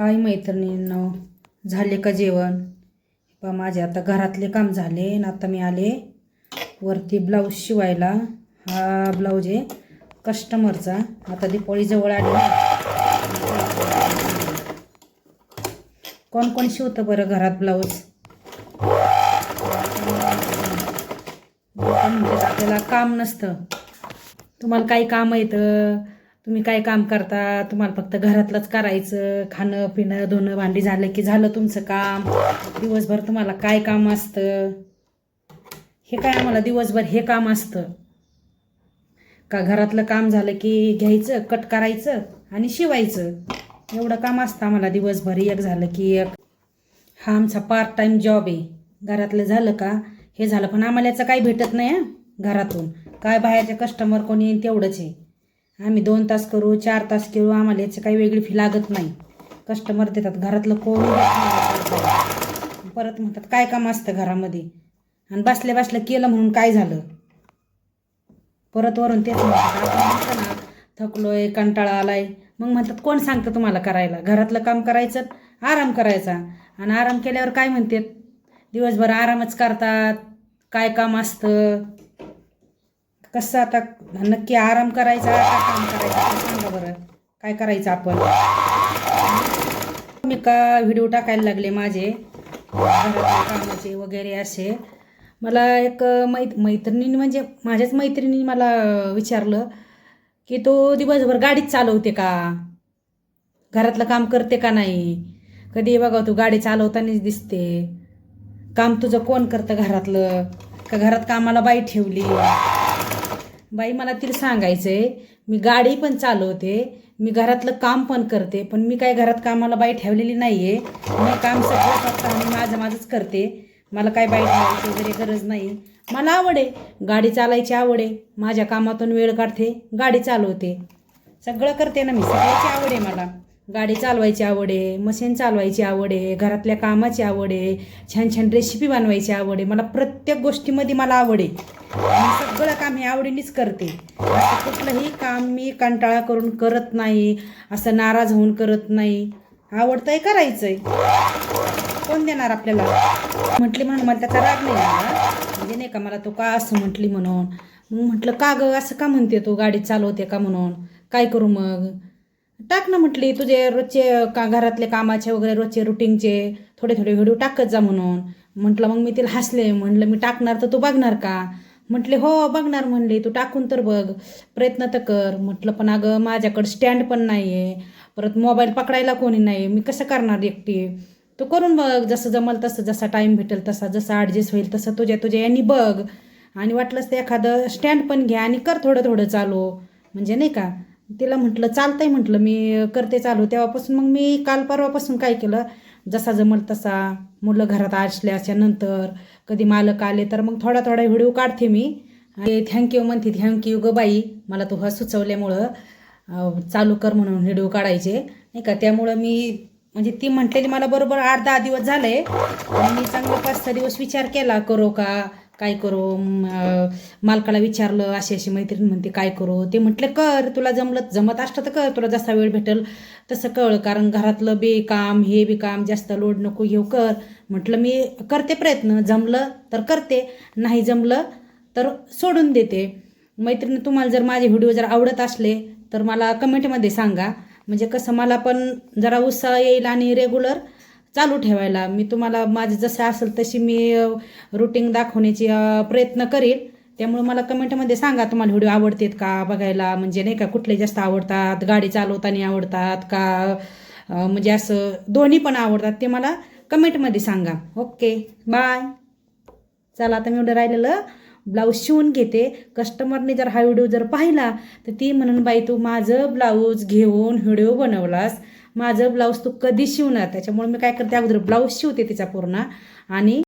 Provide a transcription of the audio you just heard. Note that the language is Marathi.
हाय मैत्रिणींनो झाले का जेवण? बा माझे आता घरातले काम झाले आणि आता मी आले वरती ब्लाऊज शिवायला. हा ब्लाऊज आहे कस्टमरचा. आता दिपाळी जवळ आली ना. कोण कोण शिवतं बरं घरात ब्लाऊज? म्हणजे आपल्याला काम नसतं. तुम्हाला काही काम येतं तुम्ही काय काम करता? तुम्हाला फक्त घरातलंच करायचं खाणं पिणं धुणं भांडी झालं की झालं तुमचं काम. दिवसभर तुम्हाला काय काम असतं? हे काय आम्हाला दिवसभर हे काम असतं? का घरातलं काम झालं की घ्यायचं कट करायचं आणि शिवायचं? एवढं काम असतं आम्हाला दिवसभर. एक झालं की एक. हा आमचा पार्ट टाईम जॉब आहे. घरातलं झालं का? हे झालं. पण आम्हाला याचं काही भेटत नाही घरातून. काय बाहेरचे कस्टमर कोणी येईन तेवढंच आहे. आम्ही दोन तास करू चार तास करू आम्हाला याची काही वेगळी फी लागत नाही. कस्टमर देतात घरातलं कोण परत म्हणतात काय काम असतं घरामध्ये? आणि बसल्या बसल्या केलं म्हणून काय झालं? परत वरून तेच म्हणतात म्हणतो ना थकलोय कंटाळा आलाय. मग म्हणतात कोण सांगतं तुम्हाला करायला? घरातलं काम करायचं आराम करायचा. आणि आराम केल्यावर काय म्हणतात? दिवसभर आरामच करतात. काय काम असतं? कसं आता नक्की आराम करायचा का काम करायचं सांगा बरं. काय करायचं आपण? मी का व्हिडिओ टाकायला लागले माझे? कामाचे वगैरे असे. मला एक मै मैत्रिणीने म्हणजे माझ्याच मैत्रिणीने मला विचारलं की तो दिवसभर गाडीच चालवते का? घरातलं काम करते का नाही? कधी बघा तू गाडी चालवतानाच दिसते. काम तुझं कोण करतं घरातलं? का घरात कामाला बाई ठेवली? बाई मला तिला सांगायचं आहे मी गाडी पण चालवते मी घरातलं काम पण करते पण मी काय घरात कामाला बाई ठेवलेली नाही आहे मी काम सगळं फक्त मी माझं माझंच करते. मला काय बाई ठेवायची वगैरे गरज नाही. मला आवड आहे. गाडी चालायची आवड आहे. माझ्या कामातून वेळ काढते गाडी चालवते. सगळं करते ना मी. सगळ्याची आवड आहे मला. गाडी चालवायची आवड आहे मशीन चालवायची आवड आहे घरातल्या कामाची आवड आहे छान छान रेसिपी बनवायची आवड आहे. मला प्रत्येक गोष्टीमध्ये मला आवड आहे. मी सगळं काम हे आवडीनेच करते. असं कुठलंही काम मी कंटाळा करून करत नाही असं नाराज होऊन करत नाही. आवडतंय आहे कोण देणार आपल्याला? म्हटली म्हणून मला त्याचा राग नाही आला. म्हणजे नाही का मला तो का असं म्हटली म्हणून? मग म्हटलं का ग? असं का म्हणते तू? गाडी चालवते का म्हणून? काय करू मग? टाक ना म्हटली तुझे रोजचे का घरातले कामाचे वगैरे रोजचे रुटीनचे थोडे थोडे व्हिडिओ टाकत जा म्हणून. म्हटलं मग मी तिला हसले म्हटलं मी टाकणार तर तू बघणार का? म्हटले हो बघणार म्हणले तू टाकून तर बघ प्रयत्न तर कर. म्हटलं पण अगं माझ्याकडं स्टँड पण नाही आहे परत मोबाईल पकडायला कोणी नाही मी कसं करणार एकटी? तू करून बघ जसं जमल तसं जसा टाईम भेटेल तसा जसा ॲडजस्ट होईल तसं तुझ्या तुझ्या यांनी बघ. आणि वाटलंच ते एखादं स्टँड पण घ्या आणि कर थोडं थोडं चालू. म्हणजे नाही का? तिला म्हटलं चालतंय म्हटलं मी करते चालू. तेव्हापासून मग मी काल परवापासून काय केलं जसा जमल तसा मुलं घरात असल्या नंतर कधी मालक आले तर मग थोडा थोडा व्हिडिओ काढते मी. आणि थँक्यू म्हणते थँक्यू ग बाई मला तू हा सुचवल्यामुळं चालू कर म्हणून व्हिडिओ काढायचे. नाही का? त्यामुळं मी म्हणजे ती म्हटलेली मला बरोबर आठ दहा दिवस झाले. आणि मी चांगलं पाच सहा दिवस विचार केला करो का? काय करू? मालकाला विचारलं अशी अशी मैत्रीण म्हणते काय करू? ते म्हटले कर तुला जमलं जमत असतं तर कर तुला जसा वेळ भेटेल तसं कळ कारण घरातलं बे काम हे बी काम जास्त लोड नको घेऊ कर. म्हटलं मी करते प्रयत्न जमलं तर करते नाही जमलं तर सोडून देते. मैत्रिणी तुम्हाला जर माझे व्हिडिओ जर आवडत असले तर मला कमेंटमध्ये सांगा. म्हणजे कसं मला पण जरा उत्साह येईल आणि रेग्युलर चालू ठेवायला. मी तुम्हाला माझं जसं असेल तशी मी रुटीन दाखवण्याची प्रयत्न करेल. त्यामुळे मला कमेंटमध्ये सांगा तुम्हाला व्हिडिओ आवडतात का बघायला? म्हणजे नाही का कुठले जास्त आवडतात? गाडी चालवताना आवडतात का? म्हणजे असं दोन्ही पण आवडतात ते मला कमेंटमध्ये सांगा. ओके बाय चला आता मी एवढं राहिलेलं. ब्लाऊज शिवून घेते. कस्टमरने जर हा व्हिडिओ जर पाहिला तर ती म्हणून बाई तू माझं ब्लाऊज घेऊन व्हिडिओ बनवलास. माझं ब्लाऊज तू कधी शिवणार त्याच्यामुळे मी काय करते अगोदर ब्लाऊज शिवते तिचा पूर्ण आणि